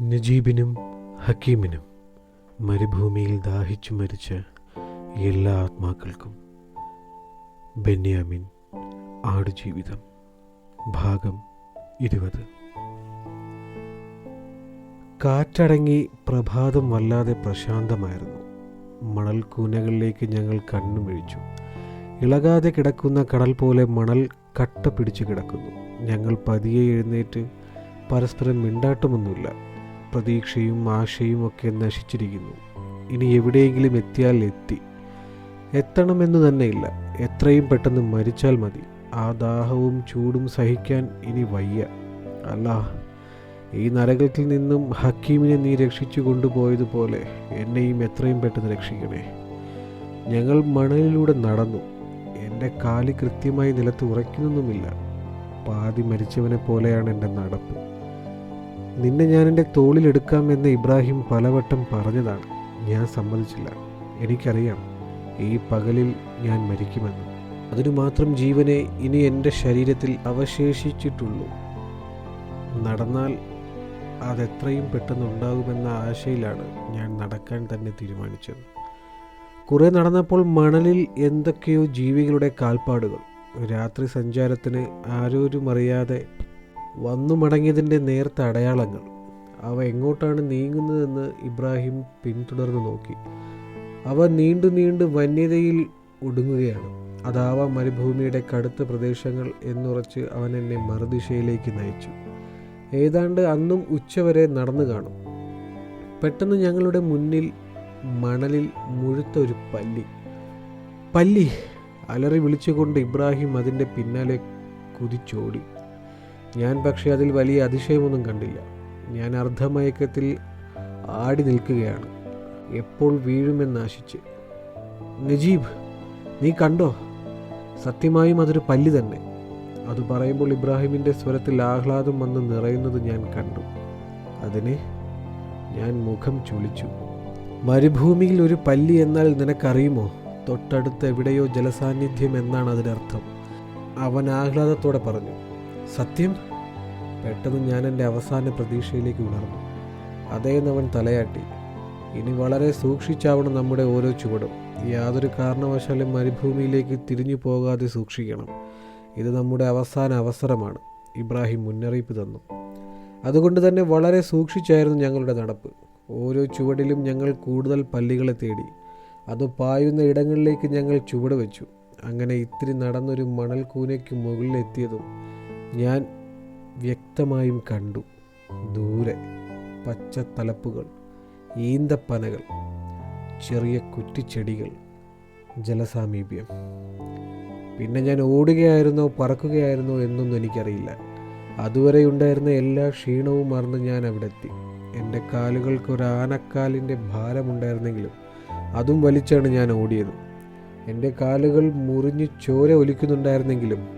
നജീബിനും ഹക്കീമിനും മരുഭൂമിയിൽ ദാഹിച്ചു മരിച്ച എല്ലാ ആത്മാക്കൾക്കും ബെന്യാമിൻ ആടുജീവിതം ഭാഗം ഇരുപത്. കാറ്റടങ്ങി പ്രഭാതം വല്ലാതെ പ്രശാന്തമായിരുന്നു. മണൽ കൂനകളിലേക്ക് ഞങ്ങൾ കണ്ണുമിഴിച്ചു. ഇളകാതെ കിടക്കുന്ന കടൽ പോലെ മണൽ കട്ട പിടിച്ചു കിടക്കുന്നു. ഞങ്ങൾ പതിയെ എഴുന്നേറ്റ് പരസ്പരം മിണ്ടാട്ടമൊന്നുമില്ല. പ്രതീക്ഷയും ആശയും ഒക്കെ നശിച്ചിരിക്കുന്നു. ഇനി എവിടെയെങ്കിലും എത്തിയാൽ എത്തി. എത്തണമെന്ന് തന്നെയില്ല. എത്രയും പെട്ടെന്ന് മരിച്ചാൽ മതി. ആ ദാഹവും ചൂടും സഹിക്കാൻ ഇനി വയ്യ. അല്ല ഈ നരകത്തിൽ നിന്നും ഹക്കീമിനെ നീ രക്ഷിച്ചു കൊണ്ടുപോയതുപോലെ എന്നെയും എത്രയും പെട്ടെന്ന് രക്ഷിക്കണേ. ഞങ്ങൾ മണലിലൂടെ നടന്നു. എന്റെ കാൽ കൃത്യമായി നിലത്ത് ഉറയ്ക്കുന്നൊന്നുമില്ല. പാതി മരിച്ചവനെ പോലെയാണ് എന്റെ നടപ്പ്. നിന്നെ ഞാൻ എന്റെ തോളിലെടുക്കാമെന്ന് ഇബ്രാഹിം പലവട്ടം പറഞ്ഞതാണ്. ഞാൻ സമ്മതിച്ചില്ല. എനിക്കറിയാം ഈ പകലിൽ ഞാൻ മരിക്കുമെന്ന്. അതിനു മാത്രം ജീവനെ ഇനി എന്റെ ശരീരത്തിൽ അവശേഷിച്ചിട്ടുള്ളൂ. നടന്നാൽ അതെത്രയും പെട്ടെന്ന് ഉണ്ടാകുമെന്ന ആശയിലാണ് ഞാൻ നടക്കാൻ തന്നെ തീരുമാനിച്ചത്. കുറെ നടന്നപ്പോൾ മണലിൽ എന്തൊക്കെയോ ജീവികളുടെ കാൽപ്പാടുകൾ. രാത്രി സഞ്ചാരത്തിന് ആരോരും അറിയാതെ വന്നു മടങ്ങിയതിന്റെ നേർത്ത അടയാളങ്ങൾ. അവ എങ്ങോട്ടാണ് നീങ്ങുന്നതെന്ന് ഇബ്രാഹിം പിന്തുടർന്നു നോക്കി. അവ നീണ്ടു നീണ്ട് വന്യതയിൽ ഒടുങ്ങുകയാണ്. അതാവാം മരുഭൂമിയുടെ കടുത്ത പ്രദേശങ്ങൾ എന്നുറച്ച് അവൻ എന്നെ മറുദിശയിലേക്ക് നയിച്ചു. ഏതാണ്ട് അന്നും ഉച്ചവരെ നടന്നു കാണും. പെട്ടെന്ന് ഞങ്ങളുടെ മുന്നിൽ മണലിൽ മുഴുത്ത ഒരു പല്ലി. പല്ലി! അലറി വിളിച്ചുകൊണ്ട് ഇബ്രാഹിം അതിന്റെ പിന്നാലെ കുതിച്ചോടി. ഞാൻ പക്ഷേ അതിൽ വലിയ അതിശയമൊന്നും കണ്ടില്ല. ഞാൻ അർദ്ധമയക്കത്തിൽ ആടി നിൽക്കുകയാണ്. എപ്പോൾ വീഴുമെന്നാശിച്ച്. നജീബ് നീ കണ്ടോ? സത്യമായും അതൊരു പല്ലി തന്നെ. അത് പറയുമ്പോൾ ഇബ്രാഹിമിന്റെ സ്വരത്തിൽ ആഹ്ലാദം വന്ന് നിറയുന്നത് ഞാൻ കണ്ടു. അതിനെ ഞാൻ മുഖം ചുളിച്ചു. മരുഭൂമിയിൽ ഒരു പല്ലി എന്നാൽ നിനക്കറിയുമോ? തൊട്ടടുത്ത് എവിടെയോ ജലസാന്നിധ്യം എന്നാണ് അതിനർത്ഥം. അവൻ ആഹ്ലാദത്തോടെ പറഞ്ഞു. സത്യം പെട്ടെന്ന് ഞാൻ എന്റെ അവസാന പ്രതീക്ഷയിലേക്ക് ഉണർന്നു. അതേന്നവൻ തലയാട്ടി. ഇനി വളരെ സൂക്ഷിച്ചാവണം നമ്മുടെ ഓരോ ചുവടും. യാതൊരു കാരണവശാലും മരുഭൂമിയിലേക്ക് തിരിഞ്ഞു പോകാതെ സൂക്ഷിക്കണം. ഇത് നമ്മുടെ അവസാന അവസരമാണ് ഇബ്രാഹിം മുന്നറിയിപ്പ് തന്നു. അതുകൊണ്ട് തന്നെ വളരെ സൂക്ഷിച്ചായിരുന്നു ഞങ്ങളുടെ നടപ്പ്. ഓരോ ചുവടിലും ഞങ്ങൾ കൂടുതൽ പല്ലികളെ തേടി. അത് പായുന്ന ഇടങ്ങളിലേക്ക് ഞങ്ങൾ ചുവട് വെച്ചു. അങ്ങനെ ഇത്തിരി നടന്നൊരു മണൽ കൂനയ്ക്ക് മുകളിലെത്തിയതും ഞാൻ വ്യക്തമായും കണ്ടു. ദൂരെ പച്ച തലപ്പുകൾ ഈന്തപ്പനകൾ ചെറിയ കുറ്റിച്ചെടികൾ ജലസാമീപ്യം. പിന്നെ ഞാൻ ഓടുകയായിരുന്നോ പറക്കുകയായിരുന്നോ എന്നൊന്നും എനിക്കറിയില്ല. അതുവരെ ഉണ്ടായിരുന്ന എല്ലാ ക്ഷീണവും മറന്ന് ഞാൻ അവിടെ എത്തി എന്റെ കാലുകൾക്ക് ഒരു ആനക്കാലിന്റെ ഭാരമുണ്ടായിരുന്നെങ്കിലും അതും വലിച്ചാണ് ഞാൻ ഓടിയത്. എന്റെ കാലുകൾ മുറിഞ്ഞ് ചോര ഒലിക്കുന്നുണ്ടായിരുന്നെങ്കിലും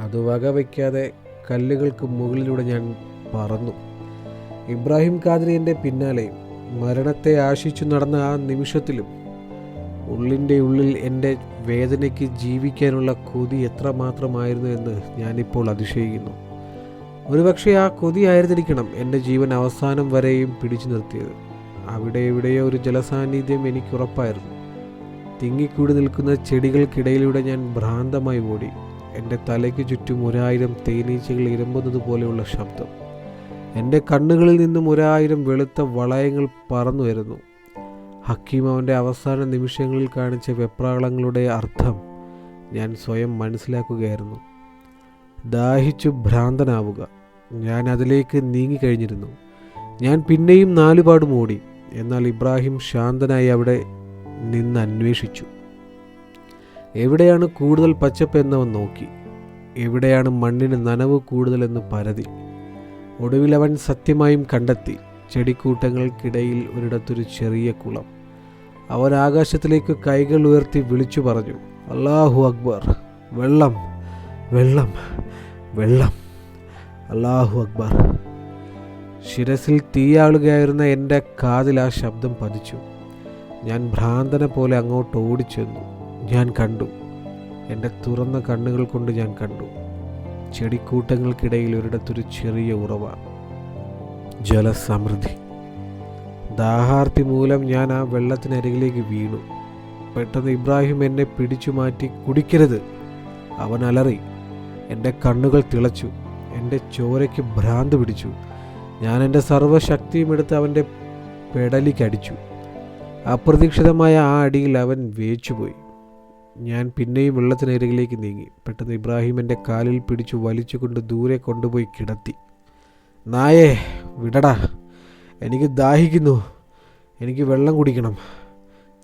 അത് വകവയ്ക്കാതെ കല്ലുകൾക്ക് മുകളിലൂടെ ഞാൻ പറന്നു. ഇബ്രാഹിം ഖാദ്രി എന്റെ പിന്നാലെയും മരണത്തെ ആശിച്ചു നടന്ന ആ നിമിഷത്തിലും ഉള്ളിന്റെ ഉള്ളിൽ എന്റെ വേദനയ്ക്ക് ജീവിക്കാനുള്ള കൊതി എത്രമാത്രമായിരുന്നു എന്ന് ഞാനിപ്പോൾ അതിശയിക്കുന്നു. ഒരുപക്ഷെ ആ കൊതി ആയിരുന്നിരിക്കണം എന്റെ ജീവൻ അവസാനം വരെയും പിടിച്ചു നിർത്തിയത്. അവിടെ എവിടെയോ ഒരു ജലസാന്നിധ്യം എനിക്ക് ഉറപ്പായിരുന്നു. തിങ്ങിക്കൂടി നിൽക്കുന്ന ചെടികൾക്കിടയിലൂടെ ഞാൻ ഭ്രാന്തമായി ഓടി. എന്റെ തലയ്ക്ക് ചുറ്റും ഒരായിരം തേനീച്ചകൾ ഇരമ്പുന്നത് പോലെയുള്ള ശബ്ദം. എന്റെ കണ്ണുകളിൽ നിന്നും ഒരായിരം വെളുത്ത വളയങ്ങൾ പറന്നു വരുന്നു ഹക്കീം അവന്റെ അവസാന നിമിഷങ്ങളിൽ കാണിച്ച വെപ്രാളങ്ങളുടെ അർത്ഥം ഞാൻ സ്വയം മനസ്സിലാക്കുകയായിരുന്നു. ദാഹിച്ചു ഭ്രാന്തനാവുക. ഞാൻ അതിലേക്ക് നീങ്ങിക്കഴിഞ്ഞിരുന്നു. ഞാൻ പിന്നെയും നാലുപാടും ഓടി എന്നാൽ ഇബ്രാഹിം ശാന്തനായി അവിടെ നിന്ന് അന്വേഷിച്ചു. എവിടെയാണ് കൂടുതൽ പച്ചപ്പ് എന്നവൻ നോക്കി. എവിടെയാണ് മണ്ണിന് നനവ് കൂടുതലെന്ന് പരതി. ഒടുവിൽ അവൻ സത്യമായും കണ്ടെത്തി. ചെടിക്കൂട്ടങ്ങൾക്കിടയിൽ ഒരിടത്തൊരു ചെറിയ കുളം. അവൻ ആകാശത്തിലേക്ക് കൈകൾ ഉയർത്തി വിളിച്ചു പറഞ്ഞു അള്ളാഹു അക്ബർ വെള്ളം വെള്ളം വെള്ളം. അള്ളാഹു അക്ബർ. ശിരസിൽ തീയാളുകയായിരുന്ന എന്റെ കാതിൽ ആ ശബ്ദം പതിച്ചു. ഞാൻ ഭ്രാന്തനെ പോലെ അങ്ങോട്ട് ഓടിച്ചെന്നു. ഞാൻ കണ്ടു. എന്റെ തുറന്ന കണ്ണുകൾ കൊണ്ട് ഞാൻ കണ്ടു. ചെടിക്കൂട്ടങ്ങൾക്കിടയിൽ ഒരിടത്തൊരു ചെറിയ ഉറവ. ജലസമൃദ്ധി. ദാഹാർത്തി മൂലം ഞാൻ ആ വെള്ളത്തിനരികിലേക്ക് വീണു. പെട്ടെന്ന് ഇബ്രാഹിം എന്നെ പിടിച്ചു മാറ്റി കുടിക്കരുത്. അവൻ അലറി. എന്റെ കണ്ണുകൾ തിളച്ചു. എന്റെ ചോരയ്ക്ക് ഭ്രാന്ത് പിടിച്ചു. ഞാൻ എന്റെ സർവശക്തിയും എടുത്ത് അവന്റെ പെടലിക്കടിച്ചു അപ്രതീക്ഷിതമായ ആ അടിയിൽ അവൻ വേച്ചുപോയി. ഞാൻ പിന്നെയും വെള്ളത്തിനരികിലേക്ക് നീങ്ങി. പെട്ടെന്ന് ഇബ്രാഹിം എന്റെ കാലിൽ പിടിച്ചു വലിച്ചുകൊണ്ട് ദൂരെ കൊണ്ടുപോയി കിടത്തി. നായേ വിടടാ. എനിക്ക് ദാഹിക്കുന്നു. എനിക്ക് വെള്ളം കുടിക്കണം.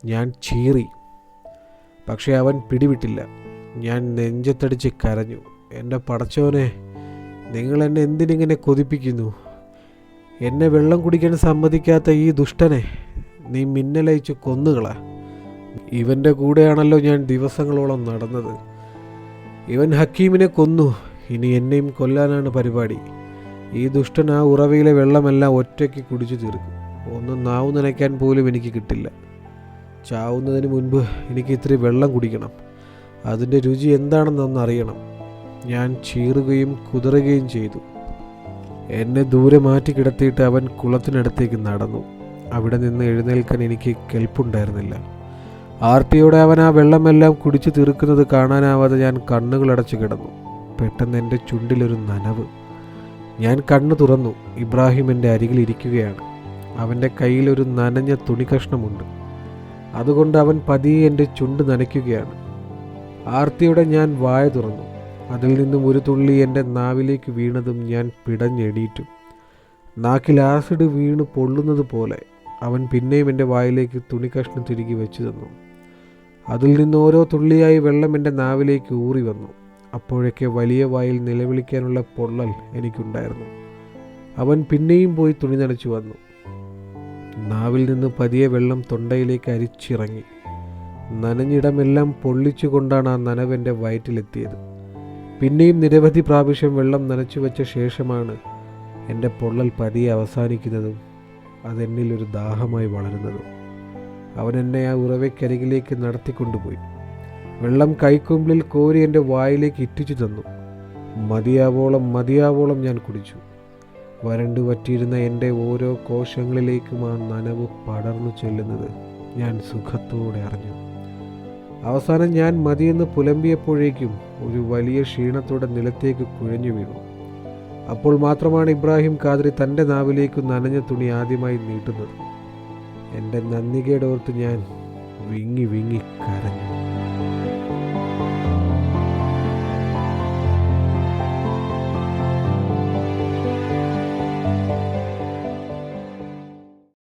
ഞാൻ ചീറി. പക്ഷേ അവൻ പിടിവിട്ടില്ല. ഞാൻ നെഞ്ചത്തടിച്ച് കരഞ്ഞു. എന്റെ പടച്ചോനെ നിങ്ങൾ എന്നെ എന്തിനിങ്ങനെ കൊതിപ്പിക്കുന്നു? എന്നെ വെള്ളം കുടിക്കാൻ സമ്മതിക്കാത്ത ഈ ദുഷ്ടനെ നീ മിന്നലയച്ച് കൊന്നുകള. ഇവന്റെ കൂടെയാണല്ലോ ഞാൻ ദിവസങ്ങളോളം നടന്നത്. ഇവൻ ഹക്കീമിനെ കൊന്നു. ഇനി എന്നെയും കൊല്ലാനാണ് പരിപാടി. ഈ ദുഷ്ടൻ ആ ഉറവയിലെ വെള്ളമെല്ലാം ഒറ്റയ്ക്ക് കുടിച്ചു തീർക്കും. ഒന്നും നാവ് നനയ്ക്കാൻ പോലും എനിക്ക് കിട്ടില്ല. ചാവുന്നതിന് മുൻപ് എനിക്ക് ഇത്തിരി വെള്ളം കുടിക്കണം. അതിന്റെ രുചി എന്താണെന്നൊന്ന് അറിയണം. ഞാൻ ചീറുകയും കുതറുകയും ചെയ്തു. എന്നെ ദൂരെ മാറ്റി കിടത്തിയിട്ട് അവൻ കുളത്തിനടുത്തേക്ക് നടന്നു. അവിടെ നിന്ന് എഴുന്നേൽക്കാൻ എനിക്ക് കെൽപ്പുണ്ടായിരുന്നില്ല. ആർത്തിയോടെ അവൻ ആ വെള്ളമെല്ലാം കുടിച്ചു തീർക്കുന്നത് കാണാനാവാതെ ഞാൻ കണ്ണുകളടച്ചു കിടന്നു. പെട്ടെന്ന് എന്റെ ചുണ്ടിലൊരു നനവ്. ഞാൻ കണ്ണു തുറന്നു. ഇബ്രാഹിം എന്റെ അരികിൽ ഇരിക്കുകയാണ്. അവന്റെ കയ്യിലൊരു നനഞ്ഞ തുണി കഷ്ണമുണ്ട് അതുകൊണ്ട് അവൻ പതിയെ എന്റെ ചുണ്ട് നനയ്ക്കുകയാണ്. ആർത്തിയുടെ ഞാൻ വായ തുറന്നു. അതിൽ നിന്നും ഒരു തുള്ളി എന്റെ നാവിലേക്ക് വീണതും ഞാൻ പിടഞ്ഞെടിയിട്ടു നാക്കിൽ ആസിഡ് വീണ് പൊള്ളുന്നത് പോലെ അവൻ പിന്നെയും എന്റെ വായിലേക്ക് തുണി കഷ്ണം തിരികെ വെച്ചു തന്നു. അതിൽ നിന്ന് ഓരോ തുള്ളിയായി വെള്ളം എന്റെ നാവിലേക്ക് ഊറി വന്നു. അപ്പോഴൊക്കെ വലിയ വായിൽ നിലവിളിക്കാനുള്ള പൊള്ളൽ എനിക്കുണ്ടായിരുന്നു. അവൻ പിന്നെയും പോയി തുണി നനച്ചു വന്നു. നാവിൽ നിന്ന് പതിയെ വെള്ളം തൊണ്ടയിലേക്ക് അരിച്ചിറങ്ങി. നനഞ്ഞിടമെല്ലാം പൊള്ളിച്ചുകൊണ്ടാണ് ആ നനവെന്റെ വയറ്റിലെത്തിയത്. പിന്നെയും നിരവധി പ്രാവശ്യം വെള്ളം നനച്ചു വെച്ച ശേഷമാണ് എന്റെ പൊള്ളൽ പതിയെ അവസാനിക്കുന്നതും അതെന്നിലൊരു ദാഹമായി വളരുന്നതും. അവൻ എന്നെ ആ ഉറവയ്ക്കരികിലേക്ക് നടത്തിക്കൊണ്ടുപോയി. വെള്ളം കൈക്കൊമ്പിൽ കോരി എന്റെ വായിലേക്ക് ഇറ്റിച്ചു തന്നു. മതിയാവോളം മതിയാവോളം ഞാൻ കുടിച്ചു. വരണ്ടു പറ്റിയിരുന്ന എന്റെ ഓരോ കോശങ്ങളിലേക്കും ആ നനവ് പടർന്നു ചെല്ലുന്നത് ഞാൻ സുഖത്തോടെ അറിഞ്ഞു. അവസാനം ഞാൻ മതിയെന്ന് പുലമ്പിയപ്പോഴേക്കും ഒരു വലിയ ക്ഷീണത്തോടെ നിലത്തേക്ക് കുഴഞ്ഞു വീണു. അപ്പോൾ മാത്രമാണ് ഇബ്രാഹിം ഖാദ്രി തന്റെ നാവിലേക്ക് നനഞ്ഞ തുണി ആദ്യമായി നീട്ടുന്നത്. എന്റെ നന്ദികേടോർത്ത് ഞാൻ വിങ്ങി വിങ്ങി കരഞ്ഞു.